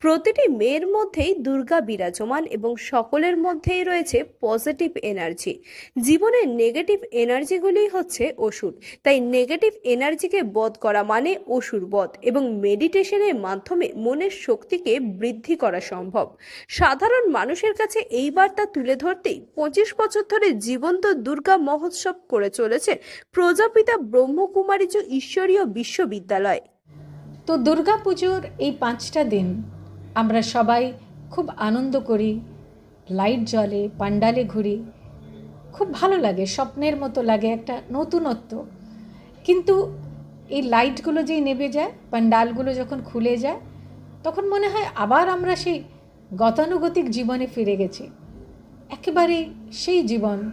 প্রতিটি মেয়ের মধ্যেই দুর্গা বিরাজমান এবং সকলের মধ্যেই রয়েছে পজিটিভ এনার্জি জীবনের নেগেটিভ এনার্জিগুলি হচ্ছে অসুর। তাই নেগেটিভ এনার্জিকে বধ করা মানে অসুর বধ এবং মেডিটেশনের মাধ্যমে মনের শক্তিকে বৃদ্ধি করা সম্ভব। সাধারণ মানুষের কাছে এই বার্তা তুলে ধরতেই পঁচিশ বছর ধরে জীবন্ত দুর্গা মহোৎসব করে চলেছে প্রজাপিতা ব্রহ্মকুমারীজ ঈশ্বরীয় বিশ্ববিদ্যালয়। তো দুর্গা পুজোর এই পাঁচটা দিন আমরা সবাই খুব আনন্দ করি লাইট জ্বলে পান্ডালে ঘুরি। খুব ভালো লাগে, স্বপ্নের মতো লাগে একটা নতুনত্ব। কিন্তু এই লাইটগুলো যেই নেবে যায় পান্ডালগুলো যখন খুলে যায়, তখন মনে হয় আবার আমরা সেই গতানুগতিক জীবনে ফিরে গেছি। একেবারে সেই জীবন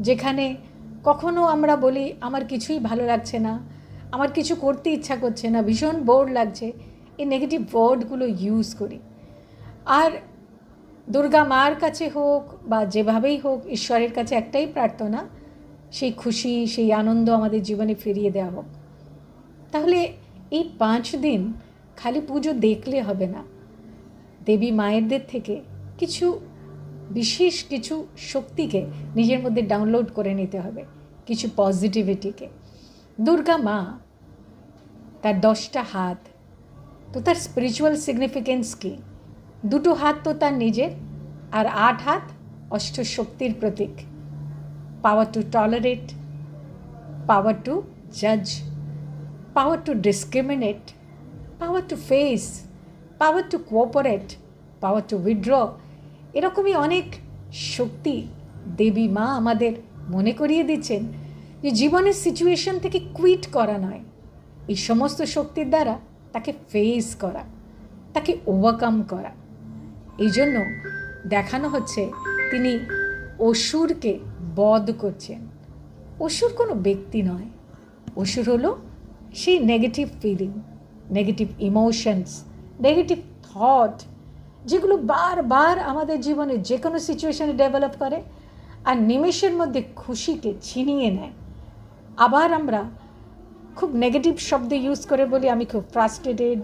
যেখানে কখনো আমরা বলি, আমার কিছুই ভালো লাগছে না, আমার কিছু করতে ইচ্ছা করছে না, ভীষণ বোর লাগছে। এই নেগেটিভ ওয়ার্ডগুলো ইউজ করি। আর দুর্গা মার কাছে হোক বা যেভাবেই হোক ঈশ্বরের কাছে একটাই প্রার্থনা, সেই খুশি, সেই আনন্দ আমাদের জীবনে ফিরিয়ে দেওয়া হোক। তাহলে এই পাঁচ দিন খালি পুজো দেখলে হবে না। দেবী মায়েরদের থেকে কিছু বিশেষ কিছু শক্তিকে নিজের মধ্যে ডাউনলোড করে নিতে হবে, কিছু পজিটিভিটিকে দুর্গা মা, তার দশটা হাত তো তার স্পিরিচুয়াল সিগনিফিকেন্স কী? দুটো হাত তো তার নিজের, আর আট হাত অষ্ট শক্তির প্রতীক। Power to tolerate power to জাজ power to discriminate power to face power to cooperate power to withdraw এরকমই অনেক শক্তি দেবী মা আমাদের মনে করিয়ে দিচ্ছেন যে জীবনের সিচুয়েশন থেকে কুইট করা নয়। এই সমস্ত শক্তির দ্বারা তাকে ফেস করা, তাকে ওভারকাম করা। এই জন্য দেখানো হচ্ছে তিনি অসুরকে বধ করছেন। অসুর কোনো ব্যক্তি নয়। অসুর হলো সেই negative feeling negative emotions negative thought যেগুলো বারবার আমাদের জীবনে যে কোনো সিচুয়েশনে ডেভেলপ করে আর নিমেষের মধ্যে খুশিকে ছিনিয়ে নেয়। আবার আমরা খুব নেগেটিভ শব্দ ইউজ করে বলি, আমি খুব ফ্রাস্ট্রেটেড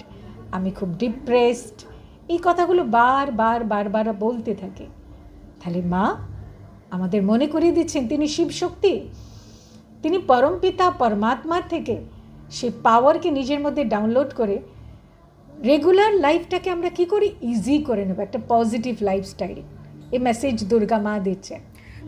আমি খুব ডিপ্রেসড এই কথাগুলো বার বার বারবার বলতে থাকে। তাহলে মা আমাদের মনে করিয়ে দিচ্ছেন, তিনি শিব শক্তি, তিনি পরমপিতা পরমাত্মার থেকে সেই পাওয়ারকে নিজের মধ্যে ডাউনলোড করে রেগুলার লাইফটাকে আমরা কি করি? ইজি করে নেব, একটা পজিটিভ লাইফস্টাইল এই মেসেজ দুর্গা মা দিচ্ছে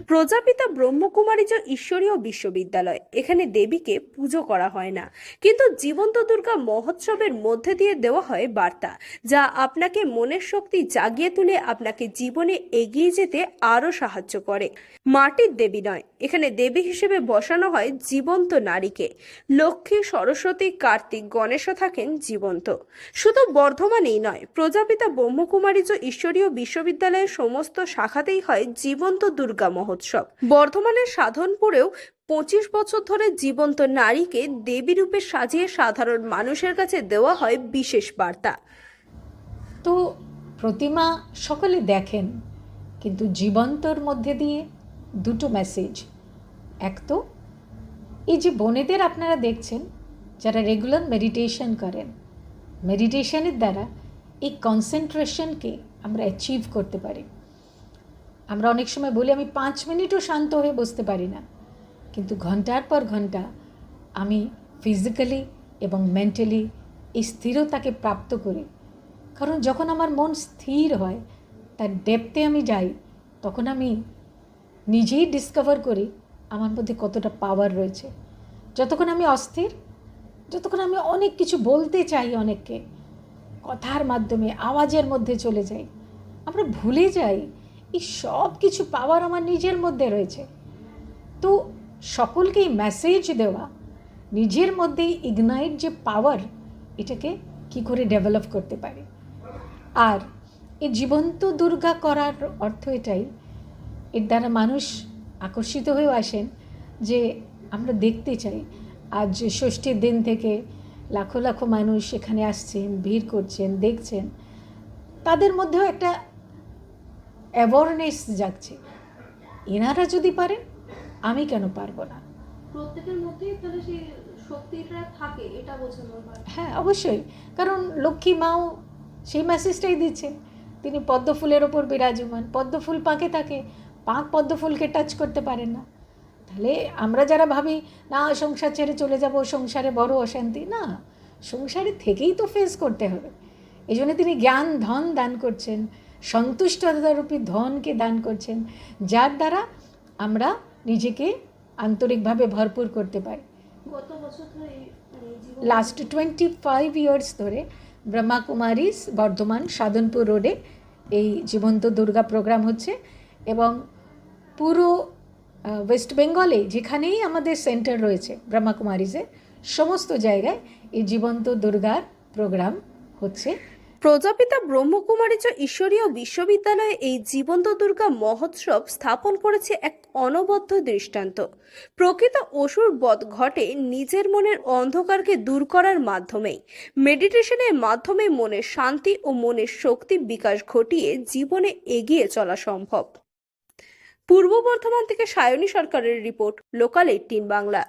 প্রজাপিতা ব্রহ্মকুমারীজ ঈশ্বরীয় বিশ্ববিদ্যালয়, এখানে দেবীকে পুজো করা হয় না। কিন্তু জীবন্ত দুর্গা মহোৎসবের মধ্যে দিয়ে দেওয়া হয় বার্তা, যা আপনাকে মনের শক্তি জাগিয়ে তুলে আপনাকে জীবনে এগিয়ে যেতে আরও সাহায্য করে। মাটির দেবী নয়, এখানে দেবী হিসেবে বসানো হয় জীবন্ত নারীকে। লক্ষ্মী, সরস্বতী, কার্তিক, গণেশও থাকেন জীবন্ত। শুধু বর্ধমানেই নয়, প্রজাপিতা ব্রহ্মকুমারীজ ঈশ্বরীয় বিশ্ববিদ্যালয়ের সমস্ত শাখাতেই হয় জীবন্ত দুর্গা মহোৎসব। বর্ধমানের সাধনপুরেও পঁচিশ বছর ধরে জীবন্ত নারীকে দেবী রূপে সাজিয়ে সাধারণ মানুষের কাছে দেওয়া হয় বিশেষ বার্তা। তো প্রতিমা সকলে দেখেন, কিন্তু জীবন্তর মধ্যে দিয়ে দুটো মেসেজ এক তো, এই যে বোনেদের আপনারা দেখছেন, যারা রেগুলার মেডিটেশন করেন মেডিটেশনের দ্বারা এই কনসেন্ট্রেশনকে আমরা অ্যাচিভ করতে পারি। আমরা অনেক সময় বলি, আমি পাঁচ মিনিটও শান্ত হয়ে বসতে পারি না। কিন্তু ঘণ্টার পর ঘণ্টা আমি ফিজিক্যালি এবং মেন্টালি এই স্থিরতাকে প্রাপ্ত করি। কারণ যখন আমার মন স্থির হয়, তার ডেপতে আমি যাই, তখন আমি নিজেই ডিসকভার করি আমার মধ্যে কতটা পাওয়ার রয়েছে। যতক্ষণ আমি অস্থির, যতক্ষণ আমি অনেক কিছু বলতে চাই অনেককে, কথার মাধ্যমে, আওয়াজের মধ্যে চলে যাই, আমরা ভুলে যাই এই সব কিছু পাওয়ার আমার নিজের মধ্যে রয়েছে। তো সকলকেই মেসেজ দেওয়া, নিজের মধ্যেই ইগনাইট যে পাওয়ার এটাকে কি করে ডেভেলপ করতে পারে? আর এই জীবন্ত দুর্গা করার অর্থ এটাই, এর দ্বারা মানুষ আকর্ষিত হয়েও আসেন যে আমরা দেখতে চাই। আজ ষষ্ঠীর দিন থেকে লাখো লাখো মানুষ এখানে আসছেন, ভিড় করছেন, দেখছেন। তাদের মধ্যেও একটা অ্যাওয়ারনেস জাগছে। এনারা যদি পারেন আমি কেন পারব না? প্রত্যেকের মধ্যেই তাহলে সেই শক্তিটা থাকে এটা বোঝানো হ্যাঁ অবশ্যই। কারণ লক্ষ্মী মাও সেই মেসেজটাই দিচ্ছেন তিনি পদ্ম ফুলের ওপর বিরাজমান। পদ্ম ফুল পাকে থাকে পাক পদ্ম ফুলকে টাচ করতে পারেন না। তাহলে আমরা যারা ভাবি না সংসার ছেড়ে চলে যাব সংসারে বড় অশান্তি। না সংসারে থেকেই তো ফেস করতে হবে। এই জন্য তিনি জ্ঞান ধন দান করছেন। সন্তুষ্টতারূপী ধনকে দান করছেন যার দ্বারা আমরা নিজেকে আন্তরিকভাবে ভরপুর করতে পারি। গত বছর মানে লাস্ট টোয়েন্টি ফাইভ ইয়ার্স ধরে ব্রহ্মা কুমারীস বর্ধমান সাধনপুর রোডে এই জীবন্ত দুর্গা প্রোগ্রাম হচ্ছে এবং পুরো ওয়েস্ট বেঙ্গলে যেখানেই আমাদের সেন্টার রয়েছে ব্রহ্মা কুমারীসে সমস্ত জায়গায় এই জীবন্ত দুর্গার প্রোগ্রাম হচ্ছে। প্রজাপিতা ব্রহ্মকুমারীজ ঈশ্বরীয় বিশ্ববিদ্যালয়ে এই জীবন্ত দুর্গা মহোৎসব স্থাপন করেছে এক অনবদ্য দৃষ্টান্ত। প্রকৃত অসুর বধ ঘটে নিজের মনের অন্ধকারকে দূর করার মাধ্যমেই। মেডিটেশনের মাধ্যমে মনের শান্তি ও মনের শক্তি বিকাশ ঘটিয়ে জীবনে এগিয়ে চলা সম্ভব। পূর্ব বর্ধমান থেকে সায়নী সরকারের রিপোর্ট, লোকাল এইটিন বাংলা।